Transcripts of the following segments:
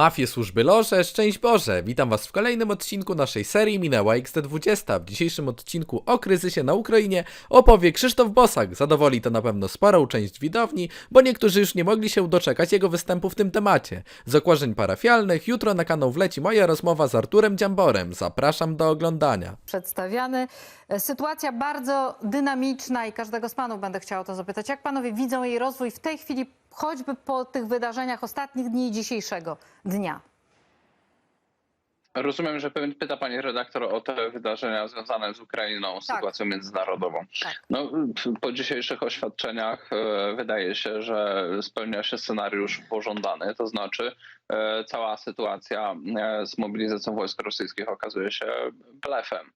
Mafie służby loże, szczęść Boże! Witam Was w kolejnym odcinku naszej serii Minęła XT20. W dzisiejszym odcinku o kryzysie na Ukrainie opowie Krzysztof Bosak. Zadowoli to na pewno sporą część widowni, bo niektórzy już nie mogli się doczekać jego występu w tym temacie. Z okłażeń parafialnych jutro na kanał wleci moja rozmowa z Arturem Dziamborem. Zapraszam do oglądania. przedstawiany. E, Sytuacja bardzo dynamiczna i każdego z panów będę chciała o to zapytać. Jak panowie widzą jej rozwój w tej chwili, choćby po tych wydarzeniach ostatnich dni i dzisiejszego dnia? Rozumiem, że py- pyta pani redaktor o te wydarzenia związane z Ukrainą, z Tak. sytuacją międzynarodową. Tak. No, po dzisiejszych oświadczeniach e, wydaje się, że spełnia się scenariusz pożądany, to znaczy e, cała sytuacja e, z mobilizacją wojsk rosyjskich okazuje się blefem.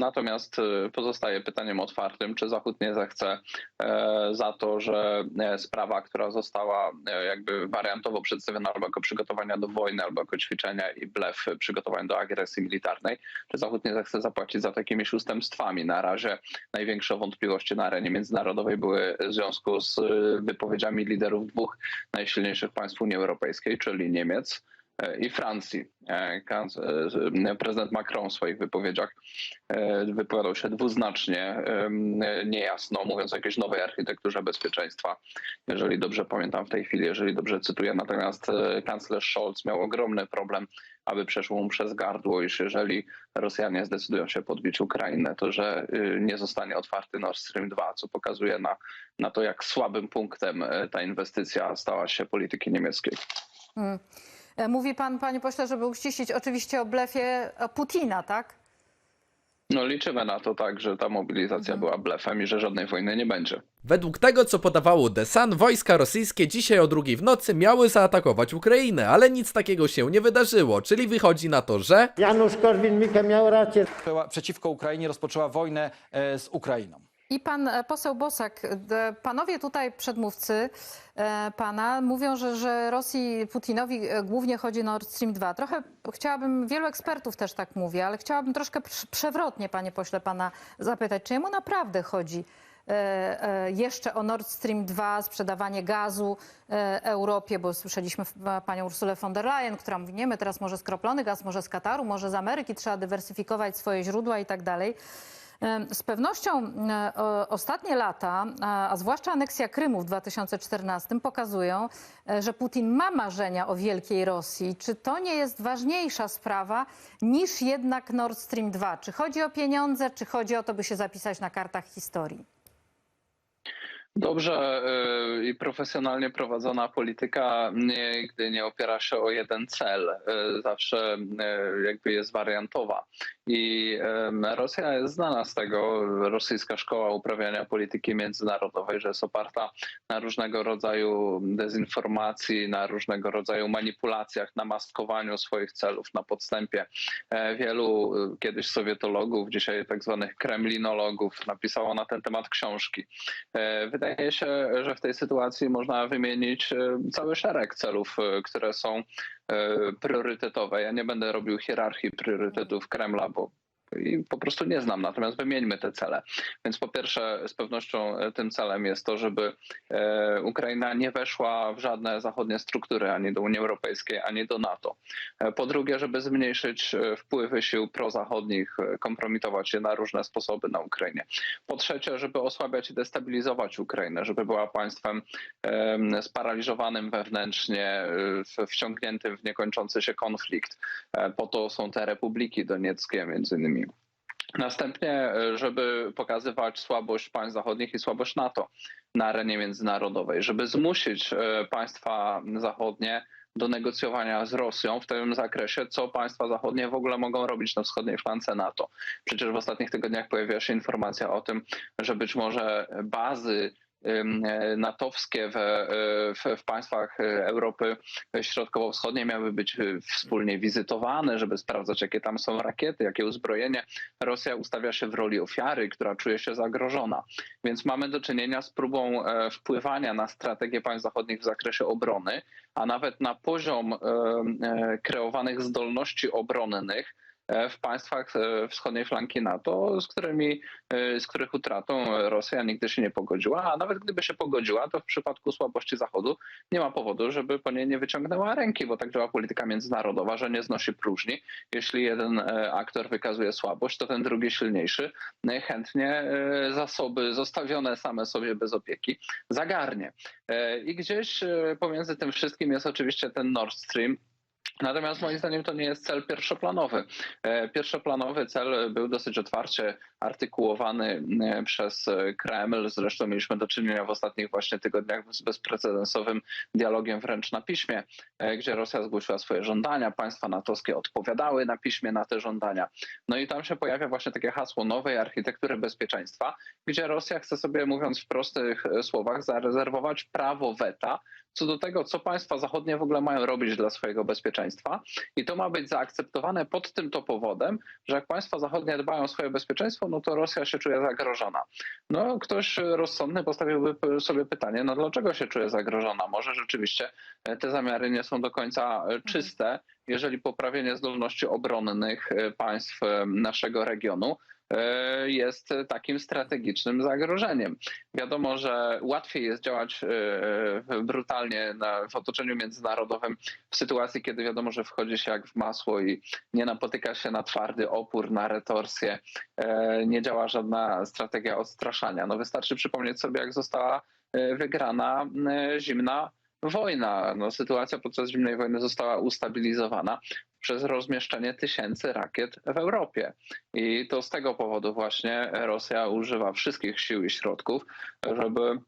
Natomiast e, pozostaje pytaniem otwartym, czy Zachód nie zechce e, za to, że e, sprawa, która została e, jakby wariantowo przedstawiona albo jako przygotowania do wojny, albo jako ćwiczenia i blef przygotowań do agresji militarnej, czy Zachód nie zechce zapłacić za to ustępstwami. Na razie największe wątpliwości na arenie międzynarodowej były w związku z wypowiedziami liderów dwóch najsilniejszych państw Unii Europejskiej, czyli Niemiec i Francji. E, e, Prezydent Macron w swoich wypowiedziach e, wypowiadał się dwuznacznie, niejasno, mówiąc o jakiejś nowej architekturze bezpieczeństwa, jeżeli dobrze pamiętam w tej chwili, jeżeli dobrze cytuję. Natomiast e, kanclerz Scholz miał ogromny problem, aby przeszło mu przez gardło, iż jeżeli Rosjanie zdecydują się podbić Ukrainę, to że y, nie zostanie otwarty Nord Stream 2, co pokazuje na, na to, jak słabym punktem e, ta inwestycja stała się polityki niemieckiej. Mm. E, Mówi pan, panie pośle, żeby uściślić oczywiście o blefie Putina, tak? No liczymy na to tak, że ta mobilizacja była blefem i że żadnej wojny nie będzie. Według tego, co podawało The Sun, wojska rosyjskie dzisiaj o drugiej w nocy miały zaatakować Ukrainę, ale nic takiego się nie wydarzyło, czyli wychodzi na to, że... Janusz Korwin-Mikke miał rację. przeciwko Ukrainie rozpoczęła wojnę e, z Ukrainą. I pan e, poseł Bosak, d- panowie tutaj przedmówcy e, pana mówią, że, że Rosji, Putinowi e, głównie chodzi Nord Stream 2. Trochę chciałabym, wielu ekspertów też tak mówi, ale chciałabym troszkę prz- przewrotnie, panie pośle, pana zapytać, czy jemu naprawdę chodzi e, e, jeszcze o Nord Stream 2, sprzedawanie gazu e, Europie, bo słyszeliśmy panią Ursulę von der Leyen, która mówi, nie, my teraz może skroplony gaz, może z Kataru, może z Ameryki, trzeba dywersyfikować swoje źródła i tak dalej. Em, Z pewnością e, ostatnie lata, a a zwłaszcza aneksja Krymu w 2014 pokazują, e, że Putin ma marzenia o wielkiej Rosji. Czy to nie jest ważniejsza sprawa niż jednak Nord Stream 2? Czy chodzi o pieniądze, czy chodzi o to, by się zapisać na kartach historii? Dobrze i profesjonalnie prowadzona polityka nigdy nie opiera się o jeden cel. Zawsze jakby jest wariantowa. I Rosja jest znana z tego, rosyjska szkoła uprawiania polityki międzynarodowej, że jest oparta na różnego rodzaju dezinformacji, na różnego rodzaju manipulacjach, na maskowaniu swoich celów, na podstępie. E, Wielu y, kiedyś sowietologów, dzisiaj tak zwanych kremlinologów napisało na ten temat książki. E, Wydaje się, że w tej sytuacji można wymienić e, cały szereg celów, e, które są e, priorytetowe. Ja nie będę robił hierarchii priorytetów Kremla, bo i po prostu nie znam, natomiast wymieńmy te cele. Więc po pierwsze, z pewnością e, tym celem jest to, żeby e, Ukraina nie weszła w żadne zachodnie struktury, ani do Unii Europejskiej, ani do NATO. E, Po drugie, żeby zmniejszyć wpływy sił prozachodnich, kompromitować je na różne sposoby na Ukrainie. Po trzecie, żeby osłabiać i destabilizować Ukrainę, żeby była państwem em, sparaliżowanym wewnętrznie, wciągniętym w niekończący się konflikt. Po to są te republiki donieckie między innymi. Następnie, e, żeby pokazywać słabość państw zachodnich i słabość NATO na arenie międzynarodowej, żeby zmusić e, państwa zachodnie do negocjowania z Rosją w tym zakresie, co państwa zachodnie w ogóle mogą robić na wschodniej flance NATO. Przecież w ostatnich tygodniach pojawiła się informacja o tym, że być może bazy natowskie w, e, w, w państwach e, Europy Środkowo-Wschodniej miały być e, wspólnie wizytowane, żeby sprawdzać, jakie tam są rakiety, jakie uzbrojenie. Rosja ustawia się w roli ofiary, która czuje się zagrożona. Więc mamy do czynienia z próbą e, wpływania na strategię państw zachodnich w zakresie obrony, a nawet na poziom e, e, kreowanych zdolności obronnych e, w państwach e, wschodniej flanki NATO, z którymi, e, z których utratą Rosja nigdy się nie pogodziła, a nawet gdyby się pogodziła, to w przypadku słabości Zachodu nie ma powodu, żeby po niej nie wyciągnęła ręki, bo tak działa polityka międzynarodowa, że nie znosi próżni. Jeśli jeden e, aktor wykazuje słabość, to ten drugi silniejszy e, chętnie e, zasoby zostawione same sobie bez opieki zagarnie. E, I gdzieś e, pomiędzy tym wszystkim jest oczywiście ten Nord Stream. Natomiast moim zdaniem to nie jest cel pierwszoplanowy. E, Pierwszoplanowy cel był dosyć otwarcie artykułowany e, przez e, Kreml. Zresztą mieliśmy do czynienia w ostatnich właśnie tygodniach z bezprecedensowym dialogiem wręcz na piśmie, e, gdzie Rosja zgłosiła swoje żądania, państwa natowskie odpowiadały na piśmie na te żądania. No i tam się pojawia właśnie takie hasło nowej architektury bezpieczeństwa, gdzie Rosja chce sobie, mówiąc w prostych słowach, zarezerwować prawo weta co do tego, co państwa zachodnie w ogóle mają robić dla swojego bezpieczeństwa. I to ma być zaakceptowane pod tym to powodem, że jak państwa zachodnie dbają o swoje bezpieczeństwo, no to Rosja się czuje zagrożona. No, ktoś rozsądny postawiłby sobie pytanie, no dlaczego się czuje zagrożona? Może rzeczywiście e, te zamiary nie są do końca e, czyste, jeżeli poprawienie zdolności obronnych e, państw naszego regionu jest takim strategicznym zagrożeniem. Wiadomo, że łatwiej jest działać e, brutalnie na, w otoczeniu międzynarodowym w sytuacji, kiedy wiadomo, że wchodzi się jak w masło i nie napotyka się na twardy opór, na retorsję, e, nie działa żadna strategia odstraszania. No wystarczy przypomnieć sobie, jak została e, wygrana e, zimna wojna. No, sytuacja podczas zimnej wojny została ustabilizowana przez rozmieszczenie tysięcy rakiet w Europie. I to z tego powodu właśnie Rosja używa wszystkich sił i środków, żeby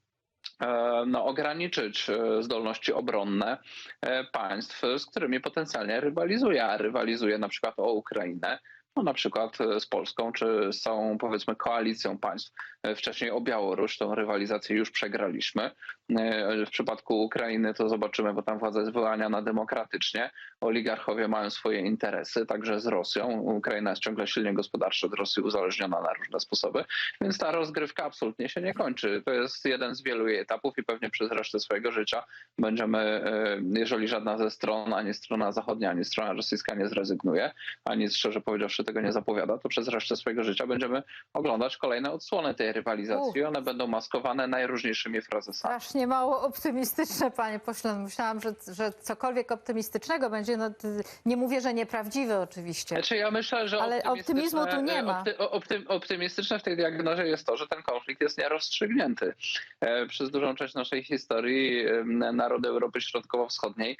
e, no, ograniczyć e, zdolności obronne e, państw, z którymi potencjalnie rywalizuje, a rywalizuje na przykład o Ukrainę, no na przykład e, z Polską, czy z całą powiedzmy koalicją państw. E, Wcześniej o Białoruś tą rywalizację już przegraliśmy. E, W przypadku Ukrainy to zobaczymy, bo tam władza jest wyłaniana demokratycznie. Oligarchowie mają swoje interesy, także z Rosją. Ukraina jest ciągle silnie gospodarczo od Rosji uzależniona na różne sposoby, więc ta rozgrywka absolutnie się nie kończy. To jest jeden z wielu jej etapów i pewnie przez resztę swojego życia będziemy, jeżeli żadna ze stron, ani strona zachodnia, ani strona rosyjska nie zrezygnuje, ani szczerze powiedziawszy tego nie zapowiada, to przez resztę swojego życia będziemy oglądać kolejne odsłony tej rywalizacji. One będą maskowane najróżniejszymi frazesami. Strasznie mało optymistyczne, panie pośle. Myślałam, że, że cokolwiek optymistycznego będzie. No, nie mówię, że nieprawdziwe oczywiście. Znaczy ja myślę, że Ale optymizmu tu nie ma. opty- opty- optymistyczne w tej diagnozie jest to, że ten konflikt jest nierozstrzygnięty. E, Przez dużą część naszej historii narody Europy Środkowo-Wschodniej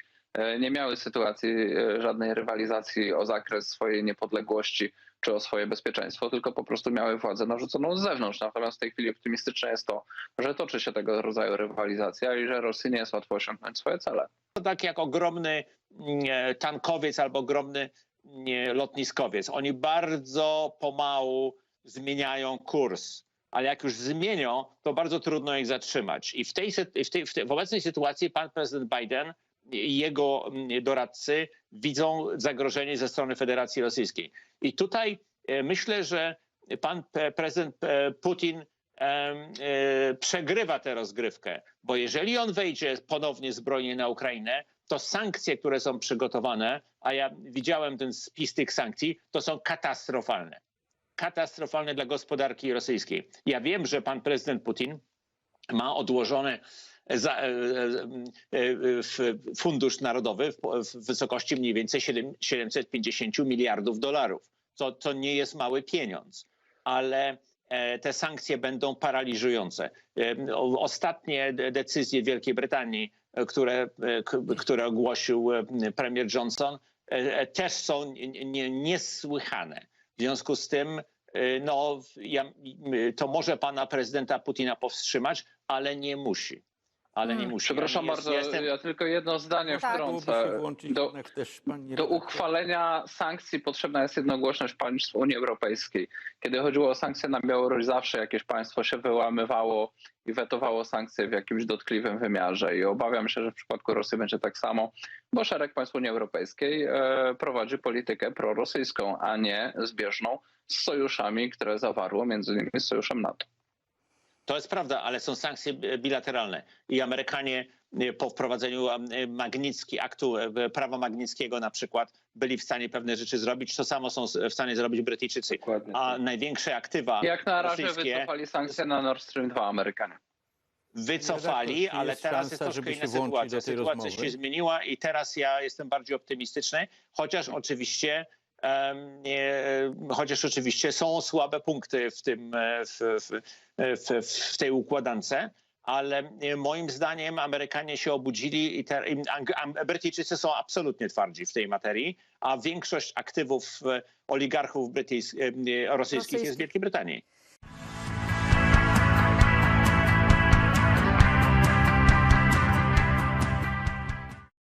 nie miały sytuacji e, żadnej rywalizacji o zakres swojej niepodległości czy o swoje bezpieczeństwo, tylko po prostu miały władzę narzuconą z zewnątrz. Natomiast w tej chwili optymistyczne jest to, że toczy się tego rodzaju rywalizacja i że Rosji nie jest łatwo osiągnąć swoje cele. to tak jak ogromny mm, tankowiec albo ogromny mm, lotniskowiec. Oni bardzo pomału zmieniają kurs, ale jak już zmienią, to bardzo trudno ich zatrzymać. I w, tej, w, tej, w, tej, w obecnej sytuacji pan prezydent Biden jego mm, doradcy widzą zagrożenie ze strony Federacji Rosyjskiej. I tutaj e, myślę, że pan prezydent e, Putin e, przegrywa tę rozgrywkę, bo jeżeli on wejdzie ponownie zbrojnie na Ukrainę, to sankcje, które są przygotowane, a ja widziałem ten spis tych sankcji, to są katastrofalne. Katastrofalne dla gospodarki rosyjskiej. Ja wiem, że pan prezydent Putin ma odłożone fundusz narodowy w, w wysokości mniej więcej 7, 750 miliardów dolarów. To, to nie jest mały pieniądz, ale e, te sankcje będą paraliżujące. E, Ostatnie de- decyzje Wielkiej Brytanii, e, które, e, które ogłosił e, premier Johnson, e, e, też są nie- nie- niesłychane. W związku z tym e, no, ja, to może pana prezydenta Putina powstrzymać, ale nie musi. Ale nie Hmm. musi. Przepraszam Ja nie bardzo, ja jestem- ja tylko jedno zdanie Tak. Byłoby wtrącę. Do, też do uchwalenia sankcji potrzebna jest jednogłośność państw Unii Europejskiej. Kiedy chodziło o sankcje na Białoruś, zawsze jakieś państwo się wyłamywało i wetowało sankcje w jakimś dotkliwym wymiarze. I obawiam się, że w przypadku Rosji będzie tak samo, bo szereg państw Unii Europejskiej e, prowadzi politykę prorosyjską, a nie zbieżną z sojuszami, które zawarło między innymi z sojuszem NATO. To jest prawda, ale są sankcje bi- bilateralne i Amerykanie e, po wprowadzeniu e, Magnicki, aktu e, prawa Magnickiego na przykład, byli w stanie pewne rzeczy zrobić. To samo są w stanie zrobić Brytyjczycy. Dokładnie. A tak. największe aktywa Jak na razie rosyjskie wycofali sankcje na Nord Stream 2 Amerykanie. wycofali, czy ale teraz szansa, jest troszkę żeby inna sytuacja. Sytuacja rozmowy? się zmieniła i teraz ja jestem bardziej optymistyczny, chociaż oczywiście chociaż oczywiście są słabe punkty w tym e, w, w, w, tej układance. Ale e, moim zdaniem Amerykanie się obudzili i te, Brytyjczycy są absolutnie twardzi w tej materii, a większość aktywów e, oligarchów brytyjs, e, rosyjskich jest w. Wielkiej Brytanii.